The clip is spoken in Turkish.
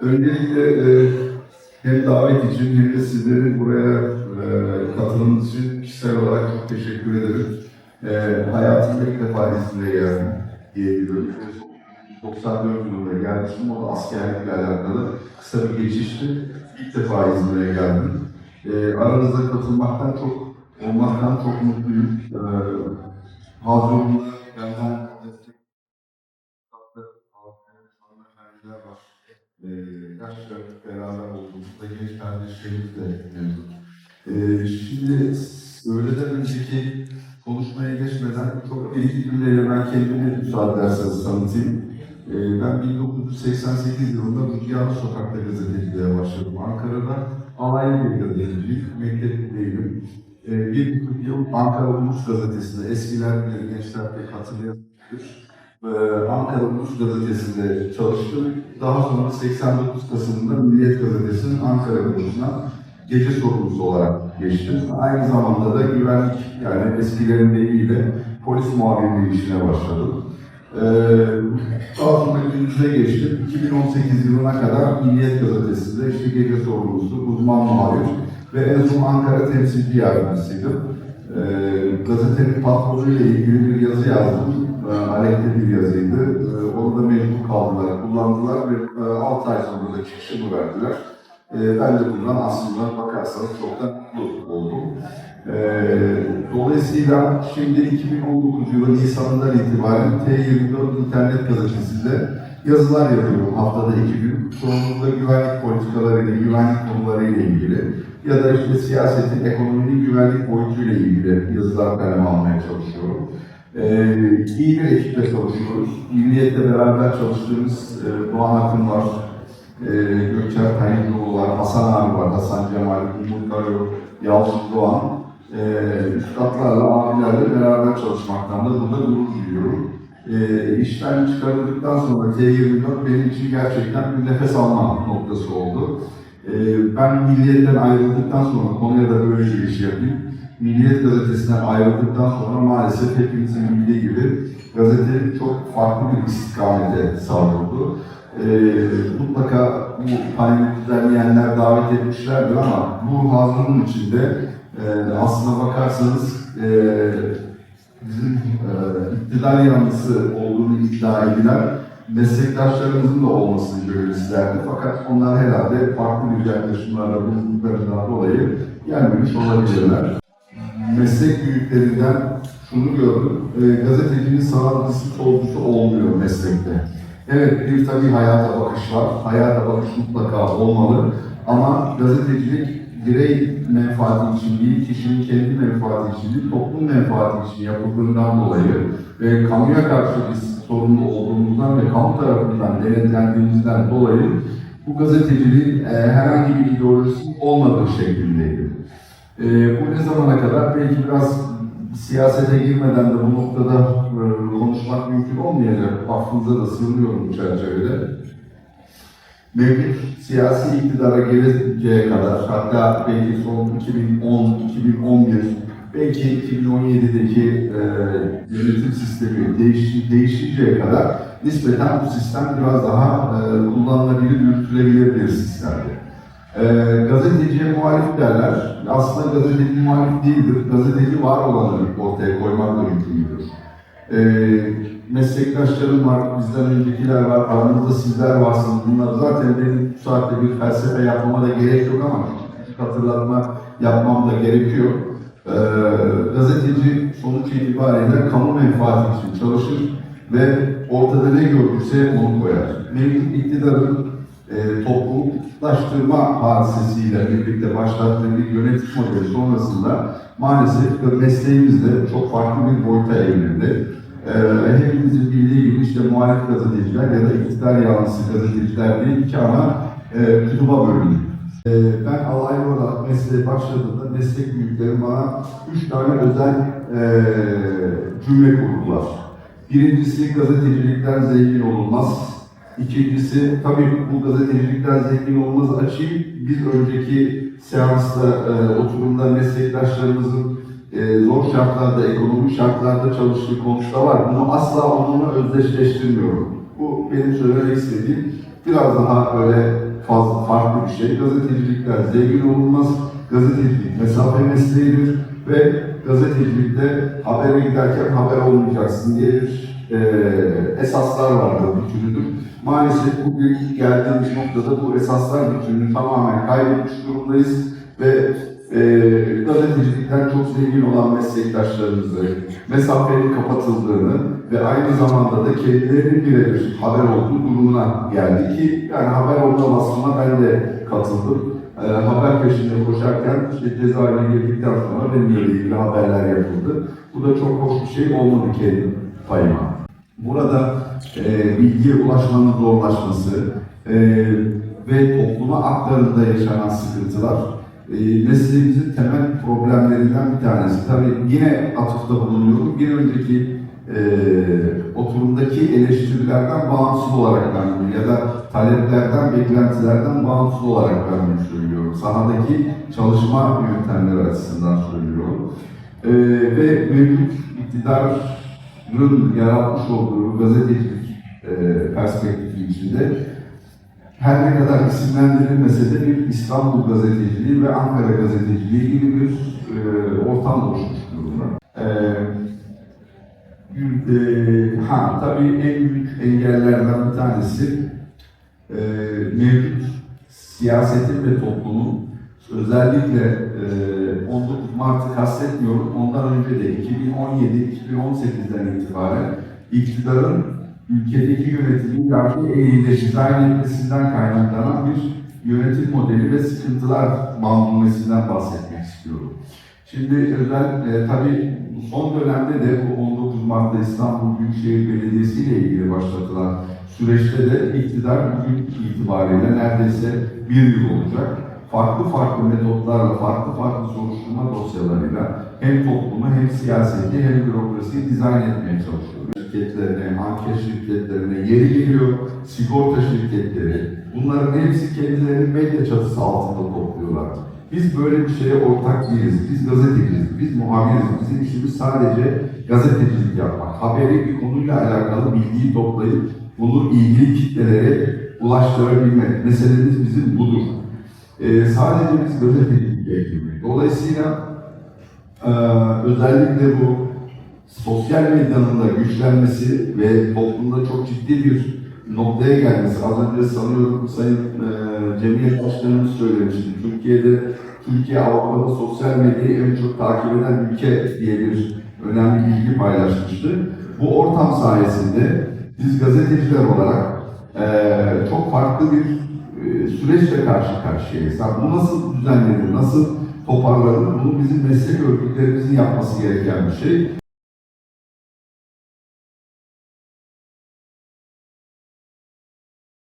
Öncelikle e, hem davet için hem de sizlerin buraya e, katılımınız için kişisel olarak çok teşekkür ederim. E, hayatımda ilk defa İzmir'e geldim diyebilirim. 94 yılında gelmiştim. O da askerlikle alakalı kısa bir geçişti. İlk defa İzmir'e geldim. E, aranızda katılmaktan çok, olmaktan çok mutluyum. E, Hazırımda benden E, yaşça beraber olduğumuzda genç kardeşlerimiz de mevcut. E, şimdi öğleden önceki konuşmaya geçmeden çok bir cümleyle ben kendimi müsaade ederseniz tanıtayım. E, ben 1988 yılında Rüzgarlı Sokak'ta gazeteciliğe başladım. Ankara'da alaylı bir gazeteciyim, mektepteydim. E, bir buçuk yıl Ankara Ulus Gazetesi'nde, eskiler bilir, gençler pek hatırlayabilir. Ee, Ankara Ulus Gazetesi'nde çalıştım. Daha sonra 89 Kasım'da Milliyet Gazetesi'nin Ankara Ulus'una gece sorumlusu olarak geçtim. Aynı zamanda da güvenlik, yani eskilerin deyiyle polis muhabirliği işine başladım. Daha sonra gündüze geçtim. 2018 yılına kadar Milliyet Gazetesi'nde işte gece sorumlusu, uzman muhabir ve en son Ankara temsilci yardımcısıydım. Ee, gazetenin patronuyla ilgili bir yazı yazdım. Ee, aleyhte bir yazıydı. Ee, onu da mecbur kaldılar, kullandılar ve e, 6 ay sonra da çıkışımı verdiler. Ee, ben de bundan aslında bakarsanız çok da mutlu oldum. Ee, dolayısıyla şimdi 2019 yılı Nisan'dan itibaren T24 internet gazetesinde yazılar yapıyorum haftada iki gün. Çoğunlukla güvenlik politikalarıyla, güvenlik konularıyla ilgili ya da işte siyasetin, ekonominin güvenlik boyutuyla ilgili yazılar kaleme almaya çalışıyorum. Ee, iyi bir ekiple çalışıyoruz. Milliyetle beraber çalıştığımız e, Doğan Akın var, e, Gökçer Kayınlıoğlu var, Hasan abi var, Hasan Cemal, Umut Karo, Yalçın Doğan. E, üstadlarla, abilerle beraber çalışmaktan da burada gurur duyuyorum. E, işten çıkarıldıktan sonra T24 benim için gerçekten bir nefes alma noktası oldu. E, ben Milliyet'ten ayrıldıktan sonra konuya da böyle giriş yapayım. Milliyet gazetesinden ayrıldıktan sonra maalesef hepimizin bildiği gibi gazete çok farklı bir istikamete savruldu. Ee, mutlaka bu paneli düzenleyenler davet etmişlerdir ama bu hazırlığın içinde e, aslına bakarsanız e, bizim e, iktidar yanlısı olduğunu iddia edilen meslektaşlarımızın da olmasını isterdi. Fakat onlar herhalde farklı bir yaklaşımlarla bulunduklarından dolayı gelmemiş olabilirler meslek büyüklerinden şunu gördüm. E, gazetecinin sağlıklısı solcusu olmuyor meslekte. Evet bir tabii hayata bakış var. Hayata bakış mutlaka olmalı. Ama gazetecilik birey menfaati için değil, kişinin kendi menfaati için değil, toplum menfaati için yapıldığından dolayı ve kamuya karşı biz sorumlu olduğumuzdan ve kamu tarafından denetlendiğimizden dolayı bu gazeteciliğin e, herhangi bir ideolojisi olmadığı şeklindeydi. Ee, bu ne zamana kadar belki biraz siyasete girmeden de bu noktada e, konuşmak mümkün olmayacak. Affınıza da sığınıyorum bu çerçevede. Mevcut siyasi iktidara gelinceye kadar, hatta belki son 2010, 2011, belki 2017'deki e, yönetim sistemi değiş, değişinceye kadar nispeten bu sistem biraz daha e, kullanılabilir, yürütülebilir bir sistemdi. E, gazeteciye muhalif derler. Aslında gazeteci muhalif değildir. Gazeteci var olanı ortaya koymakla mümkündür. E, meslektaşlarım var, bizden öncekiler var, aramızda sizler varsınız. Bunlar zaten benim bu saatte bir felsefe yapmama da gerek yok ama hatırlatma yapmam da gerekiyor. E, gazeteci sonuç itibariyle kamu menfaati için çalışır ve ortada ne gördükse onu koyar. Mevcut iktidarın e, toplumlaştırma hadisesiyle birlikte başlattığı bir yönetim modeli sonrasında maalesef mesleğimiz de çok farklı bir boyuta evrildi. E, hepimizin bildiği gibi işte muhalif gazeteciler ya da iktidar yanlısı gazeteciler diye iki ana e, kutuba bölündü. E, ben alaylı olarak mesleğe başladığımda meslek büyüklerim bana üç tane özel e, cümle kurdular. Birincisi gazetecilikten zengin olunmaz. İkincisi, tabii bu gazetecilikten zengin olmaz açayım. Biz önceki seansta, e, oturumda meslektaşlarımızın e, zor şartlarda, ekonomik şartlarda çalıştığı konuşta var. Bunu asla onunla özdeşleştirmiyorum. Bu benim söylemek istediğim biraz daha böyle fazla farklı bir şey. Gazetecilikler zengin olunmaz. Gazetecilik mesafe mesleğidir ve gazetecilikte habere giderken haber olmayacaksın diye bir e, esaslar vardır bütünüdür. Maalesef bugün geldiğimiz noktada bu esaslar bütününü tamamen kaybetmiş durumdayız ve e, gazetecilikten çok zengin olan meslektaşlarımızı, mesafenin kapatıldığını ve aynı zamanda da kendilerinin birebir haber olduğu durumuna geldi ki yani haber olma baskına ben de katıldım. E, haber peşinde koşarken işte cezaevine girdikten sonra benimle ilgili haberler yapıldı. Bu da çok hoş bir şey olmadı kendi payıma. Burada e, bilgiye ulaşmanın zorlaşması e, ve topluma aktarımda yaşanan sıkıntılar e, mesleğimizin temel problemlerinden bir tanesi. Tabii yine atıfta bulunuyorum. Bir önceki e, oturumdaki eleştirilerden bağımsız olarak ben ya da taleplerden, beklentilerden bağımsız olarak ben bunu söylüyorum. Sahadaki çalışma yöntemleri açısından söylüyorum. E, ve mevcut iktidarın yaratmış olduğu gazetecilik e, perspektifi içinde her ne kadar isimlendirilmese de bir İstanbul gazeteciliği ve Ankara gazeteciliği gibi bir e, ortam oluşmuş durumda. E, e, ha tabii en büyük engellerden bir tanesi e, mevcut siyasetin ve toplumun özellikle e, 19 Mart'ı kastetmiyorum. Ondan önce de 2017-2018'den itibaren iktidarın ülkedeki yönetimin karşı eğiyle dizayn etmesinden kaynaklanan bir yönetim modeli ve sıkıntılar bağımlılığından bahsetmek istiyorum. Şimdi özel, e, tabii son dönemde de bu 19 Mart'ta İstanbul Büyükşehir Belediyesi ile ilgili başlatılan süreçte de iktidar bugün itibariyle neredeyse bir yıl olacak. Farklı farklı metotlarla, farklı farklı soruşturma dosyalarıyla hem toplumu hem siyaseti hem bürokrasiyi dizayn etmeye çalışıyor. Şirketlerine, anket şirketlerine, yeri geliyor sigorta şirketleri. Bunların hepsi kendilerini medya çatısı altında topluyorlar. Biz böyle bir şeye ortak değiliz. Biz gazeteciyiz, biz muhabiriz. Bizim işimiz sadece gazetecilik yapmak. Haberi bir konuyla alakalı bilgiyi toplayıp bunu ilgili kitlelere ulaştırabilmek. Meselemiz bizim budur. Ee, sadece biz gazetecilik yapıyoruz. Dolayısıyla ee, özellikle bu sosyal medyanın da güçlenmesi ve toplumda çok ciddi bir noktaya gelmesi. Az önce sanıyorum Sayın e, Cemiyet Başkanımız söylemişti. Türkiye'de, Türkiye Avrupa'da sosyal medyayı en çok takip eden ülke diye bir önemli bilgi paylaşmıştı. Bu ortam sayesinde biz gazeteciler olarak e, çok farklı bir e, süreçle karşı karşıyayız. Yani bu nasıl düzenlenir, nasıl toparlanır? Bunu bizim meslek örgütlerimizin yapması gereken bir şey.